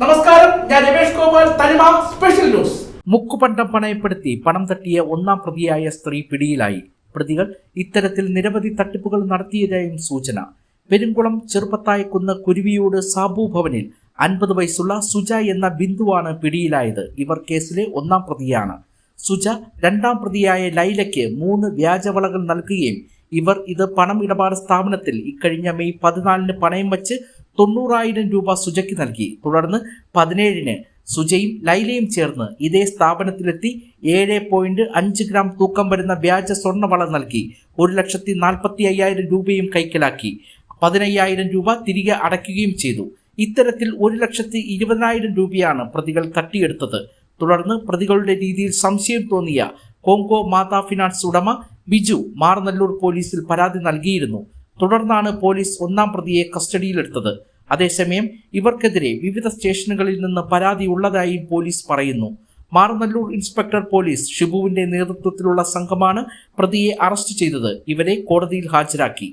നമസ്കാരം. ഞാൻ തനിമ സ്പെഷ്യൽ ന്യൂസ് മുക്കുപണ്ടം പണയപ്പെടുത്തി പണം തട്ടിയ ഒന്നാം പ്രതിയായ സ്ത്രീ പിടിയിലായി. പ്രതികൾ ഇത്തരത്തിൽ നിരവധി തട്ടിപ്പുകൾ നടത്തിയതായും സൂചന. പെരുങ്കുളം ചെറുപ്പത്തായക്കുന്ന് കുരുവിയോട് സാബു ഭവനിൽ അൻപത് വയസ്സുള്ള സുജ എന്ന ബിന്ദുവാണ് പിടിയിലായത്. ഇവർ കേസിലെ ഒന്നാം പ്രതിയാണ്. സുജ രണ്ടാം പ്രതിയായ ലൈലയ്ക്ക് മൂന്ന് വ്യാജവളകൾ നൽകുകയും ഇവർ ഇത് പണം ഇടപാട് സ്ഥാപനത്തിൽ ഇക്കഴിഞ്ഞ മെയ് പതിനാലിന് പണയം വച്ച് തൊണ്ണൂറായിരം രൂപ സുജയ്ക്ക് നൽകി. തുടർന്ന് പതിനേഴിന് സുജയും ലൈലയും ചേർന്ന് ഇതേ സ്ഥാപനത്തിലെത്തി ഏഴ് പോയിന്റ് അഞ്ച് ഗ്രാം തൂക്കം വരുന്ന വ്യാജ സ്വർണവള നൽകി. ഒരു ലക്ഷത്തി നാൽപ്പത്തി അയ്യായിരം രൂപയും കൈക്കലാക്കി. പതിനയ്യായിരം രൂപ തിരികെ അടയ്ക്കുകയും ചെയ്തു. ഇത്തരത്തിൽ ഒരു ലക്ഷത്തി ഇരുപതിനായിരം രൂപയാണ് പ്രതികൾ തട്ടിയെടുത്തത്. തുടർന്ന് പ്രതികളുടെ രീതിയിൽ സംശയം തോന്നിയ കോങ്കോ മാതാ ഫിനാൻസ് ഉടമ ബിജു മാർനല്ലൂർ പോലീസിൽ പരാതി നൽകിയിരുന്നു. തുടർന്നാണ് പോലീസ് ഒന്നാം പ്രതിയെ കസ്റ്റഡിയിലെടുത്തത്. അതേസമയം ഇവർക്കെതിരെ വിവിധ സ്റ്റേഷനുകളിൽ നിന്ന് പരാതി ഉള്ളതായും പോലീസ് പറയുന്നു. മാർനല്ലൂർ ഇൻസ്പെക്ടർ പോലീസ് ഷിബുവിന്റെ നേതൃത്വത്തിലുള്ള സംഘമാണ് പ്രതിയെ അറസ്റ്റ് ചെയ്തത്. ഇവരെ കോടതിയിൽ ഹാജരാക്കി.